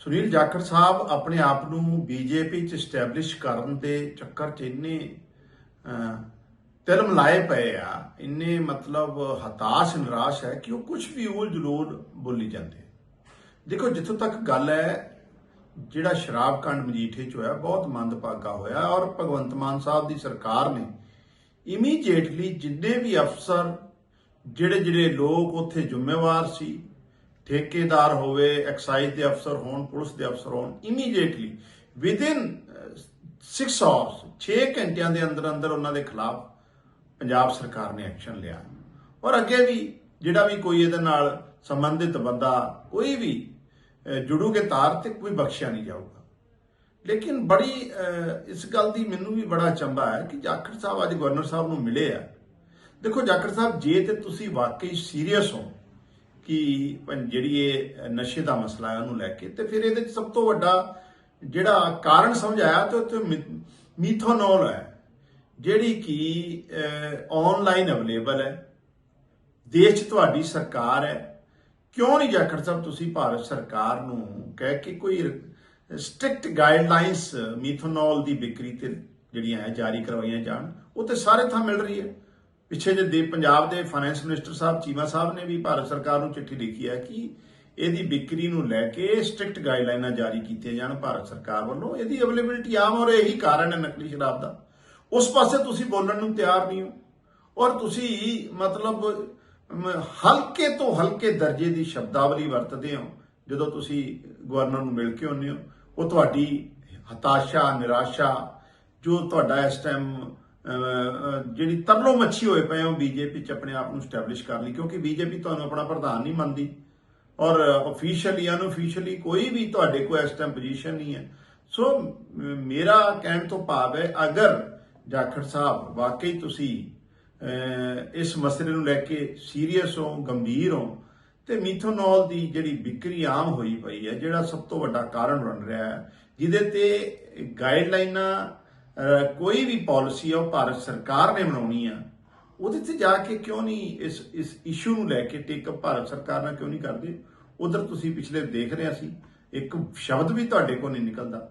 ਸੁਨੀਲ ਜਾਖੜ ਸਾਹਿਬ ਆਪਣੇ ਆਪ ਨੂੰ ਬੀਜੇਪੀ ਚ ਸਟੈਬਲਿਸ਼ ਕਰਨ ਦੇ ਚੱਕਰ ਚ ਇੰਨੇ ਤਿਲਮ ਲਾਏ ਪਏ ਆ, ਇੰਨੇ ਮਤਲਬ ਹਤਾਸ਼, ਨਿਰਾਸ਼ ਹੈ ਕਿ ਉਹ ਕੁਝ ਵੀ ਉਲ ਜਲੂਲ ਬੋਲੀ ਜਾਂਦੇ ਦੇਖੋ, ਜਿੱਥੋਂ ਤੱਕ ਗੱਲ ਹੈ, ਜਿਹੜਾ ਸ਼ਰਾਬ ਕਾਂਡ ਮਜੀਠੇ ਚ ਹੋਇਆ, ਬਹੁਤ ਮੰਦਭਾਗਾ ਹੋਇਆ ਔਰ ਭਗਵੰਤ ਮਾਨ ਸਾਹਿਬ ਦੀ ਸਰਕਾਰ ਨੇ ਇਮੀਡੀਏਟਲੀ ਜਿੰਨੇ ਵੀ ਅਫਸਰ ਜਿਹੜੇ ਜਿਹੜੇ ਲੋਕ ਉੱਥੇ ਜ਼ਿੰਮੇਵਾਰ ਸੀ ਠੇਕੇਦਾਰ ਹੋਵੇ, ਐਕਸਾਈਜ਼ ਦੇ ਅਫਸਰ ਹੋਣ, ਪੁਲਿਸ ਦੇ ਅਫਸਰ ਹੋਣ ਇਮੀਡੀਏਟਲੀ ਵਿਦਿਨ 6 ਆਵਰਸ 6 ਘੰਟਿਆਂ ਦੇ ਅੰਦਰ ਅੰਦਰ ਉਹਨਾਂ ਦੇ ਖਿਲਾਫ ਪੰਜਾਬ ਸਰਕਾਰ ਨੇ ਐਕਸ਼ਨ ਲਿਆ। ਔਰ ਅੱਗੇ ਵੀ ਜਿਹੜਾ ਵੀ ਕੋਈ ਇਹਦੇ ਨਾਲ ਸੰਬੰਧਿਤ ਬੰਦਾ, ਕੋਈ ਵੀ ਜੁੜੂਗੇ ਤਾਰ ਤੇ ਕੋਈ ਬਖਸ਼ਿਆ ਨਹੀਂ ਜਾਊਗਾ। ਲੇਕਿਨ ਬੜੀ ਇਸ ਗੱਲ ਦੀ ਮੈਨੂੰ ਵੀ ਬੜਾ ਚੰਬਾ ਹੈ ਕਿ ਜਾਖੜ ਸਾਹਿਬ ਅੱਜ ਗਵਰਨਰ ਸਾਹਿਬ ਨੂੰ ਮਿਲੇ ਆ। ਦੇਖੋ, ਜਾਖੜ ਸਾਹਿਬ, ਜੇ ਤੇ ਤੁਸੀਂ ਵਾਕਈ ਸੀਰੀਅਸ ਹੋ ਕਿ ਪੰ- ਜਿਹੜੀ ਇਹ ਨਸ਼ੇ ਦਾ ਮਸਲਾ ਹੈ ਉਹਨੂੰ ਲੈ ਕੇ। ਤੇ ਫਿਰ ਇਹਦੇ ਚ ਸਭ ਤੋਂ ਵੱਡਾ ਜਿਹੜਾ ਕਾਰਨ ਸਮਝਾਇਆ ਤੇ ਉੱਥੇ ਮੀਥੋਨੋਲ ਹੈ, ਜਿਹੜੀ ਕਿ ਆਨਲਾਈਨ ਅਵੇਲੇਬਲ ਹੈ। ਦੇਸ਼ 'ਚ ਤੁਹਾਡੀ ਸਰਕਾਰ ਹੈ। ਕਿਉਂ ਨਹੀਂ ਜਾਖੜ ਸਾਹਿਬ ਤੁਸੀਂ ਭਾਰਤ ਸਰਕਾਰ ਨੂੰ ਕਹਿ ਕੇ ਕੋਈ ਸਟ੍ਰਿਕਟ ਗਾਈਡਲਾਈਨਸ ਮੀਥੋਨੋਲ ਦੀ ਵਿਕਰੀ ਤੇ ਜਿਹੜੀਆਂ ਹੈ, ਜਾਰੀ ਕਰਵਾਈਆਂ ਜਾਣ, ਉਹ ਤੇ ਸਾਰੇ ਥਾਂ ਮਿਲ ਰਹੀ ਹੈ। ਪਿੱਛੇ ਜੇ ਦੇ ਪੰਜਾਬ ਦੇ ਫਾਈਨੈਂਸ ਮਿਨਿਸਟਰ ਸਾਹਿਬ, ਚੀਮਾ ਸਾਹਿਬ ਨੇ ਵੀ ਭਾਰਤ ਸਰਕਾਰ ਨੂੰ ਚਿੱਠੀ ਲਿਖੀ ਹੈ ਕਿ ਇਹਦੀ ਵਿਕਰੀ ਨੂੰ ਲੈ ਕੇ ਸਟ੍ਰਿਕਟ ਗਾਈਡਲਾਈਨਾਂ ਜਾਰੀ ਕੀਤੀਆਂ ਜਾਣ ਭਾਰਤ ਸਰਕਾਰ ਵੱਲੋਂ। ਇਹਦੀ ਅਵੇਲੇਬਿਲਿਟੀ ਆਮ ਔਰ ਇਹੀ ਕਾਰਨ ਹੈ ਨਕਲੀ ਸ਼ਰਾਬ ਦਾ। ਉਸ ਪਾਸੇ ਤੁਸੀਂ ਬੋਲਣ ਨੂੰ ਤਿਆਰ ਨਹੀਂ ਹੋ ਔਰ ਤੁਸੀਂ ਮਤਲਬ ਹਲਕੇ ਤੋਂ ਹਲਕੇ ਦਰਜੇ ਦੀ ਸ਼ਬਦਾਵਲੀ ਵਰਤਦੇ ਹੋ। ਜਦੋਂ ਤੁਸੀਂ ਗਵਰਨਰ ਨੂੰ ਮਿਲ ਕੇ ਆਉਂਦੇ ਹੋ, ਉਹ ਤੁਹਾਡੀ ਹਤਾਸ਼ਾ, ਨਿਰਾਸ਼ਾ, ਜੋ ਤੁਹਾਡਾ ਇਸ ਟਾਈਮ ਜਿਹੜੀ ਤਰਲੋ ਮੱਛੀ ਹੋਏ ਪਏ ਹੋ ਬੀਜੇਪੀ ਚ ਆਪਣੇ ਆਪ ਨੂੰ ਸਟੈਬਲਿਸ਼ ਕਰ ਲਈ, ਕਿਉਂਕਿ ਬੀਜੇਪੀ ਤੁਹਾਨੂੰ ਆਪਣਾ ਪ੍ਰਧਾਨ ਨਹੀਂ ਮੰਨਦੀ। ਔਰ ਅਫੀਸ਼ੀਅਲੀ ਅਨਅਫੀਸ਼ੀਅਲੀ ਕੋਈ ਵੀ ਤੁਹਾਡੇ ਕੋਲ ਇਸ ਟਾਈਮ ਪੋਜੀਸ਼ਨ ਨਹੀਂ ਹੈ। ਸੋ ਮੇਰਾ ਕਹਿਣ ਤੋਂ ਭਾਵ ਹੈ, ਅਗਰ ਜਾਖੜ ਸਾਹਿਬ ਵਾਕਈ ਤੁਸੀਂ ਇਸ ਮਸਲੇ ਨੂੰ ਲੈ ਕੇ ਸੀਰੀਅਸ ਹੋ, ਗੰਭੀਰ ਹੋ, ਤੇ ਮੀਥੋਨੋਲ ਦੀ ਜਿਹੜੀ ਵਿਕਰੀ ਆਮ ਹੋਈ ਪਈ ਹੈ, ਜਿਹੜਾ ਸਭ ਤੋਂ ਵੱਡਾ ਕਾਰਨ ਬਣ ਰਿਹਾ ਹੈ, ਜਿਹਦੇ ਤੇ ਗਾਈਡਲਾਈਨਾਂ ਕੋਈ ਵੀ ਪਾਲਿਸੀ ਆ, ਉਹ ਭਾਰਤ ਸਰਕਾਰ ਨੇ ਬਣਾਉਣੀ ਆ, ਉਹਦੇ ਤੇ ਜਾ ਕੇ ਕਿਉਂ ਨਹੀਂ ਇਸ ਇਸ ਇਸ਼ੂ ਨੂੰ ਲੈ ਕੇ ਟੇਕ ਅਪ ਭਾਰਤ ਸਰਕਾਰ ਨਾਲ ਕਿਉਂ ਨਹੀਂ ਕਰਦੇ? ਉਧਰ ਤੁਸੀਂ ਪਿਛਲੇ ਦੇਖ ਰਹੇ ਸੀ ਇੱਕ ਸ਼ਬਦ ਵੀ ਤੁਹਾਡੇ ਕੋਲ ਨਹੀਂ ਨਿਕਲਦਾ।